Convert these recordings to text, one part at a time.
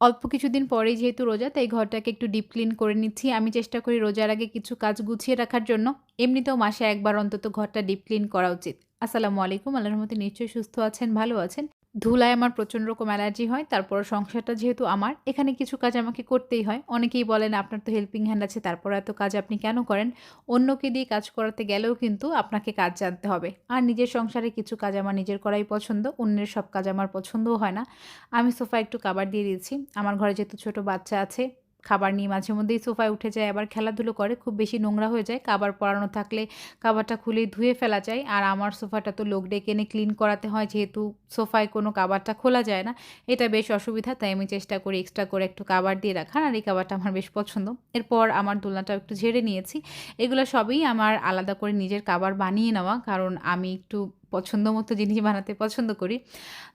অল্প কিছুদিন পরেই যেহেতু রোজা তাই ঘরটাকে একটু ডিপ ক্লিন করে নিচ্ছি। আমি চেষ্টা করি রোজার আগে কিছু কাজ গুছিয়ে রাখার জন্য। এমনিতেও মাসে একবার অন্তত ঘরটা ডিপ ক্লিন করা উচিত। আসসালামু আলাইকুম। আল্লাহর মতে নিশ্চয়ই সুস্থ আছেন, ভালো আছেন। ধুলায় আমার প্রচণ্ড রকম অ্যালার্জি হয়। তারপর সংসারটা যেহেতু আমার, এখানে কিছু কাজ আমাকে করতেই হয়। অনেকেই বলেন আপনার তো হেল্পিং হ্যান্ড আছে তারপর এত কাজ আপনি কেন করেন? অন্যকে দিয়ে কাজ করাতে গেলেও কিন্তু আপনাকে কাজ জানতে হবে। আর নিজের সংসারে কিছু কাজ আমার নিজের করাই পছন্দ। অন্যের সব কাজ আমার পছন্দও হয় না। আমি সোফা একটু কাবার দিয়ে দিয়েছি। আমার ঘরে যেহেতু ছোট বাচ্চা আছে, খাবার নিয়ে মাঝে মধ্যেই সোফায় উঠে যায়, আবার খেলাধুলো করে, খুব বেশি নোংরা হয়ে যায়। কাবার পরানো থাকলে কাবারটা খুলে ধুয়ে ফেলা যায়। আর আমার সোফাটা তো লোক ডেকে এনে ক্লিন করাতে হয়, যেহেতু সোফায় কোনো কাবারটা খোলা যায় না। এটা বেশ অসুবিধা, তাই আমি চেষ্টা করি এক্সট্রা করে একটু কাবার দিয়ে রাখার। আর এই কাবারটা আমার বেশ পছন্দ। এরপর আমার দোলনাটা একটু ঝেড়ে নিয়েছি। এগুলো সবই আমার আলাদা করে নিজের কাবার বানিয়ে নেওয়া। কারণ আমি একটু পছন্দ মতো জিনিস বানাতে পছন্দ করি।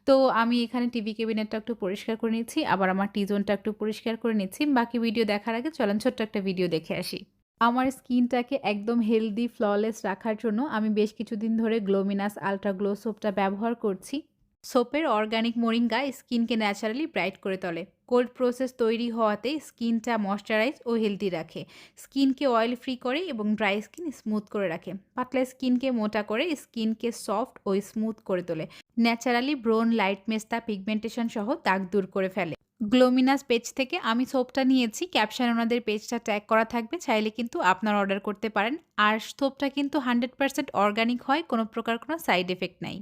তো আমি এখানে টিভি ক্যাবিনেটটা একটু পরিষ্কার করে নিচ্ছি, আবার আমার টি জোনটা একটু পরিষ্কার করে নিচ্ছি। বাকি ভিডিও দেখার আগে চলেন ছোট্ট একটা ভিডিও দেখে আসি। আমার স্কিনটাকে একদম হেলদি, ফ্ললেস রাখার জন্য আমি বেশ কিছুদিন ধরে গ্লোমিনাস আলট্রা গ্লো সোপটা ব্যবহার করছি। সোপের অর্গানিক মোরিঙ্গা স্কিনকে ন্যাচারালি ব্রাইট করে তোলে। কোল্ড প্রসেস তৈরি হওয়াতে স্কিনটা ময়শ্চারাইজ ও হেলদি রাখে। স্কিনকে অয়েল ফ্রি করে এবং ড্রাই স্কিন স্মুথ করে রাখে। পাতলা স্কিনকে মোটা করে স্কিনকে সফট ও স্মুথ করে তোলে। ন্যাচারালি ব্রোন, লাইট মেস্তা, পিগমেন্টেশন সহ দাগ দূর করে ফেলে। গ্লোমিনাস পেজ থেকে আমি সোপটা নিয়েছি। ক্যাপশন ওনাদের পেজটা ট্যাগ করা থাকবে। চাইলে কিন্তু আপনার অর্ডার করতে পারেন। আর সোপটা কিন্তু হান্ড্রেড পার্সেন্ট অর্গানিক হয়। কোনো প্রকার কোনো সাইড এফেক্ট নাই।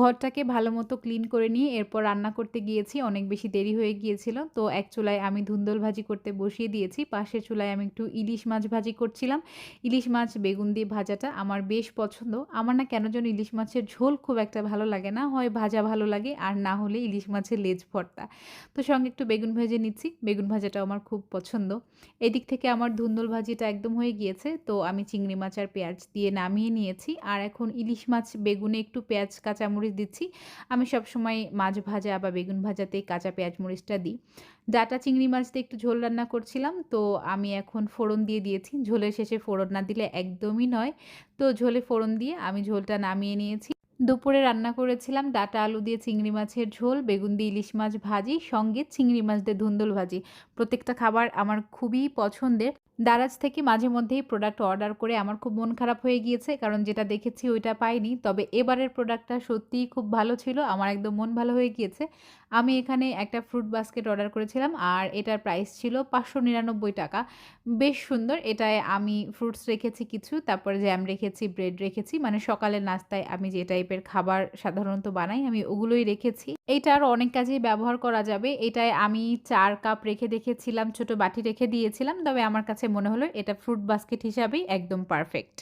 ঘরটাকে ভালো মতো ক্লিন করে নিয়ে এরপর রান্না করতে গিয়েছি, অনেক বেশি দেরি হয়ে গিয়েছিল। তো এক চুলায় আমি ধুন্দল ভাজি করতে বসিয়ে দিয়েছি, পাশের চুলায় আমি একটু ইলিশ মাছ ভাজি করছিলাম। ইলিশ মাছ, বেগুন দিয়ে ভাজাটা আমার বেশ পছন্দ। আমার না কেন যেন ইলিশ মাছের ঝোল খুব একটা ভালো লাগে না, হয় ভাজা ভালো লাগে আর না হলে ইলিশ মাছের লেজ ভর্তা। তো সঙ্গে একটু বেগুন ভেজে নিচ্ছি, বেগুন ভাজাটা আমার খুব পছন্দ। এদিক থেকে আমার ধুন্দল ভাজিটা একদম হয়ে গিয়েছে, তো আমি চিংড়ি মাছ আর পেঁয়াজ দিয়ে নামিয়ে নিয়েছি। আর এখন ইলিশ মাছ, বেগুনে একটু পেঁয়াজ, কাঁচামরিচ মরিচ দিচ্ছি। আমি সবসময় মাছ ভাজা বা বেগুন ভাজাতে কাঁচা পেঁয়াজ মরিচটা দিই। ডাটা চিংড়ি মাছতে একটু ঝোল রান্না করছিলাম, তো আমি এখন ফোড়ন দিয়ে দিয়েছি। ঝোলের শেষে ফোড়ন না দিলে একদমই নয়। তো ঝোলে ফোড়ন দিয়ে আমি ঝোলটা নামিয়ে নিয়েছি। দুপুরে রান্না করেছিলাম ডাটা আলু দিয়ে চিংড়ি মাছের ঝোল, বেগুন দিয়ে ইলিশ মাছ ভাজি, সঙ্গে চিংড়ি মাছ দিয়ে ধুন্দুল ভাজি। প্রত্যেকটা খাবার আমার খুবই পছন্দের। দারাজ থেকে মাঝে মধ্যেই প্রোডাক্ট অর্ডার করে আমার খুব মন খারাপ হয়ে গিয়েছে, কারণ যেটা দেখেছি ওইটা পাইনি। তবে এবারের প্রোডাক্টটা সত্যিই খুব ভালো ছিল, আমার একদম মন ভালো হয়ে গিয়েছে। আমি এখানে একটা ফ্রুট বাস্কেট অর্ডার করেছিলাম, আর এটার প্রাইস ছিল পাঁচশো নিরানব্বই টাকা। বেশ সুন্দর, এটায় আমি ফ্রুটস রেখেছি কিছু, তারপরে জ্যাম রেখেছি ব্রেড রেখেছি মানে সকালের নাস্তায় আমি যে টাইপের খাবার সাধারণত বানাই, আমি ওগুলোই রেখেছি। এইটা আরও অনেক কাজেই ব্যবহার করা যাবে, এটায় আমি চার কাপ রেখে দেখেছিলাম, ছোট বাটি রেখে দিয়েছিলাম, তবে আমার কাছে মনে হলো এটা ফ্রুট বাস্কেট হিসাবেই একদম পারফেক্ট